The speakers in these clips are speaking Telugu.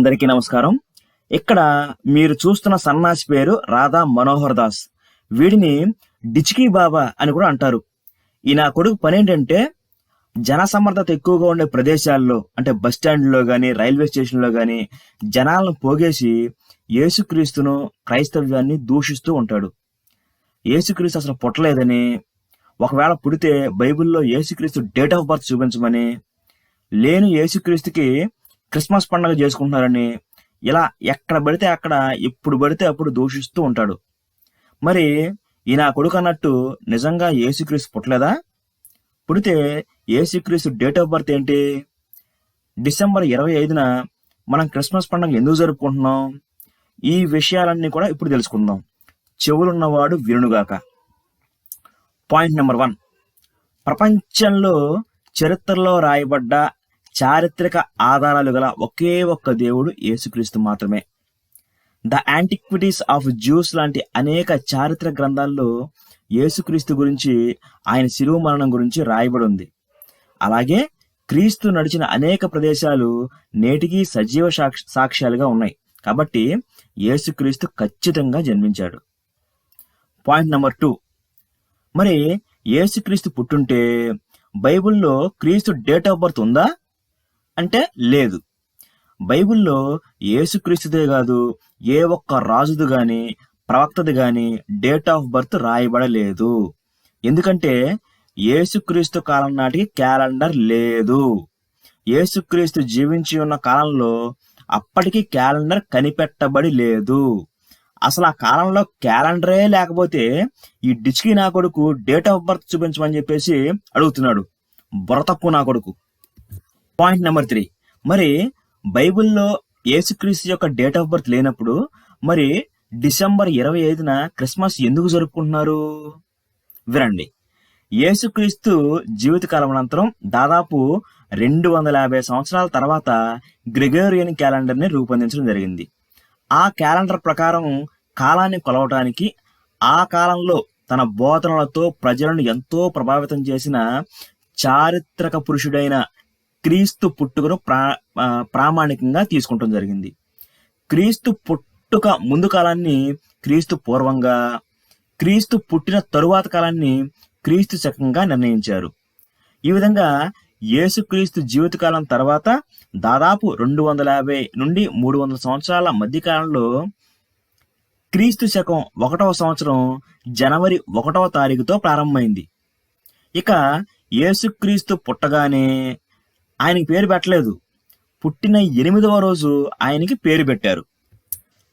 అందరికీ నమస్కారం. ఇక్కడ మీరు చూస్తున్న సన్నాసి పేరు రాధా మనోహర్ దాస్. వీడిని డిచికీ బాబా అని కూడా అంటారు. ఈ నా కొడుకు పని ఏంటంటే జనసమర్థత ఎక్కువగా ఉండే ప్రదేశాల్లో అంటే బస్ స్టాండ్లో కానీ రైల్వే స్టేషన్లో కానీ జనాలను పోగేసి యేసుక్రీస్తును క్రైస్తవ్యాన్ని దూషిస్తూ ఉంటాడు. యేసుక్రీస్తు అసలు పుట్టలేదని ఒకవేళ పుడితే బైబిల్లో యేసుక్రీస్తు డేట్ ఆఫ్ బర్త్ చూపించమని లేని యేసుక్రీస్తుకి క్రిస్మస్ పండుగ చేసుకుంటున్నారని ఇలా ఎక్కడ పడితే అక్కడ ఎప్పుడు పడితే అప్పుడు దూషిస్తూ ఉంటాడు. మరి ఈ నా కొడుకు అన్నట్టు నిజంగా ఏసుక్రీస్ పుట్టలేదా? పుడితే ఏసుక్రీస్ డేట్ ఆఫ్ బర్త్ ఏంటి? డిసెంబర్ ఇరవై ఐదున మనం క్రిస్మస్ పండుగ ఎందుకు జరుపుకుంటున్నాం? ఈ విషయాలన్నీ కూడా ఇప్పుడు తెలుసుకుందాం. చెవులున్నవాడు వినుగాక. పాయింట్ నెంబర్ వన్ ప్రపంచంలో చరిత్రలో రాయబడ్డ చారిత్రక ఆధారాలు గల ఒకే ఒక్క దేవుడు యేసుక్రీస్తు మాత్రమే. ద యాంటిక్విటీస్ ఆఫ్ జ్యూస్ లాంటి అనేక చారిత్రక గ్రంథాల్లో యేసుక్రీస్తు గురించి ఆయన శిలువ మరణం గురించి రాయబడి ఉంది అలాగే క్రీస్తు నడిచిన అనేక ప్రదేశాలు నేటికి సజీవ సాక్ష సాక్ష్యాలుగా ఉన్నాయి. కాబట్టి యేసుక్రీస్తు ఖచ్చితంగా జన్మించాడు. పాయింట్ నెంబర్ టూ మరి యేసుక్రీస్తు పుట్టుంటే బైబిల్లో క్రీస్తు డేట్ ఆఫ్ బర్త్ ఉందా? అంటే లేదు. బైబిల్లో యేసుక్రీస్తుదే కాదు ఏ ఒక్క రాజుది కానీ ప్రవక్తది కానీ డేట్ ఆఫ్ బర్త్ రాయబడలేదు. ఎందుకంటే యేసుక్రీస్తు కాలం నాటికి క్యాలెండర్ లేదు. యేసుక్రీస్తు జీవించి ఉన్న కాలంలో అప్పటికి క్యాలెండర్ కనిపెట్టబడి లేదు. అసలు ఆ కాలంలో క్యాలెండరే లేకపోతే ఈ డిచ్కి నా కొడుకు డేట్ ఆఫ్ బర్త్ చూపించమని చెప్పేసి అడుగుతున్నాడు. బుర్ర తక్కువ నా కొడుకు. Point number three. మరి బైబిల్లో యేసుక్రీస్తు యొక్క డేట్ ఆఫ్ బర్త్ లేనప్పుడు మరి డిసెంబర్ ఇరవై ఐదున క్రిస్మస్ ఎందుకు జరుపుకుంటున్నారు? వినండి. యేసుక్రీస్తు జీవితకాలం అనంతరం దాదాపు రెండు వందల యాభై సంవత్సరాల తర్వాత గ్రెగోరియన్ క్యాలెండర్ని రూపొందించడం జరిగింది. ఆ క్యాలెండర్ ప్రకారం కాలాన్ని కొలవటానికి ఆ కాలంలో తన బోధనలతో ప్రజలను ఎంతో ప్రభావితం చేసిన చారిత్రక పురుషుడైన క్రీస్తు పుట్టుకను ప్రా ప్రామాణికంగా తీసుకుంటం జరిగింది. క్రీస్తు పుట్టుక ముందు కాలాన్ని క్రీస్తు పూర్వంగా క్రీస్తు పుట్టిన తరువాత కాలాన్ని క్రీస్తు శకంగా నిర్ణయించారు. ఈ విధంగా యేసుక్రీస్తు జీవితకాలం తర్వాత దాదాపు రెండు వందల యాభై నుండి మూడు వందల సంవత్సరాల మధ్యకాలంలో క్రీస్తు శకం ఒకటవ సంవత్సరం జనవరి ఒకటవ తారీఖుతో ప్రారంభమైంది. ఇక యేసుక్రీస్తు పుట్టగానే ఆయనకి పేరు పెట్టలేదు. పుట్టిన ఎనిమిదవ రోజు ఆయనకి పేరు పెట్టారు.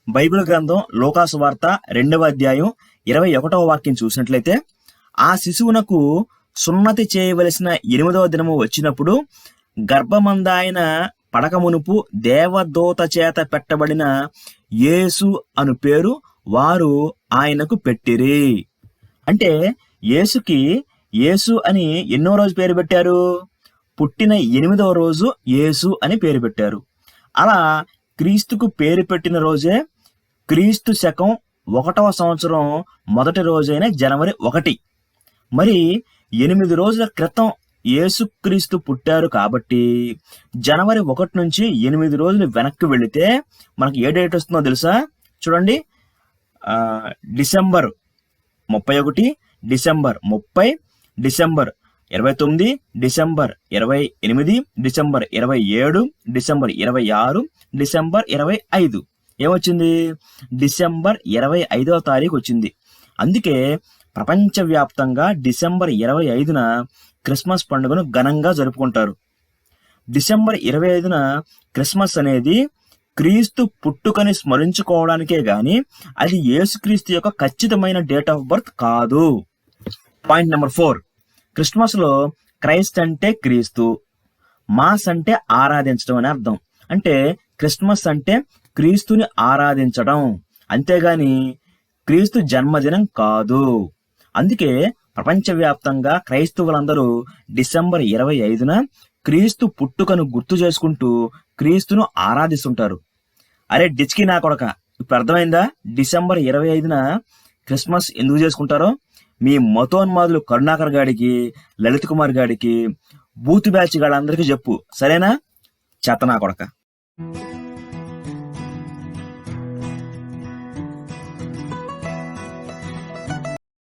బైబిల్ గ్రంథం లోకాసు వార్త రెండవ అధ్యాయం ఇరవై ఒకటవ వాక్యం చూసినట్లయితే ఆ శిశువునకు సున్నతి చేయవలసిన ఎనిమిదవ దినము వచ్చినప్పుడు గర్భమందాయన పడకమునుపు దేవదూత చేత పెట్టబడిన యేసు అను పేరు వారు ఆయనకు పెట్టిరి. అంటే యేసుకి యేసు అని ఎన్నో రోజు పేరు పెట్టారు? పుట్టిన ఎనిమిదవ రోజు యేసు అని పేరు పెట్టారు. అలా క్రీస్తుకు పేరు పెట్టిన రోజే క్రీస్తు శకం ఒకటవ సంవత్సరం మొదటి రోజైన జనవరి ఒకటి. మరి ఎనిమిది రోజుల క్రితం యేసుక్రీస్తు పుట్టారు కాబట్టి జనవరి ఒకటి నుంచి ఎనిమిది రోజులు వెనక్కి వెళితే మనకి ఏ డేట్ వస్తుందో తెలుసా? చూడండి. డిసెంబర్ ముప్పై ఒకటి డిసెంబర్ ముప్పై డిసెంబర్ ఇరవై తొమ్మిది డిసెంబర్ ఇరవై ఎనిమిది డిసెంబర్ ఇరవై ఏడు డిసెంబర్ ఇరవై ఆరు డిసెంబర్ ఇరవై ఐదు. ఏమొచ్చింది? డిసెంబర్ ఇరవై ఐదవ తారీఖు వచ్చింది. అందుకే ప్రపంచవ్యాప్తంగా డిసెంబర్ ఇరవై ఐదున క్రిస్మస్ పండుగను ఘనంగా జరుపుకుంటారు. డిసెంబర్ ఇరవై ఐదున క్రిస్మస్ అనేది క్రీస్తు పుట్టుకని స్మరించుకోవడానికే గాని అది యేసుక్రీస్తు యొక్క ఖచ్చితమైన డేట్ ఆఫ్ బర్త్ కాదు. Point number four. క్రిస్మస్లో క్రైస్ట్ అంటే క్రీస్తు మాస్ అంటే ఆరాధించడం అని అర్థం. అంటే క్రిస్మస్ అంటే క్రీస్తుని ఆరాధించడం. అంతేగాని క్రీస్తు జన్మదినం కాదు. అందుకే ప్రపంచవ్యాప్తంగా క్రైస్తవులందరూ డిసెంబర్ ఇరవై ఐదున క్రీస్తు పుట్టుకను గుర్తు చేసుకుంటూ క్రీస్తును ఆరాధిస్తుంటారు. అరే డిచ్కి నా కొడక ఇప్పుడు అర్థమైందా? డిసెంబర్ ఇరవై ఐదున క్రిస్మస్ ఎందుకు చేసుకుంటారో? మీ మతోన్మాదులు కరుణాకర్ గాడికి లలిత్ కుమార్ గాడికి బూత్ బ్యాచ్ గాడందరికీ చెప్పు. సరేనా? చెత్త నా కొడక.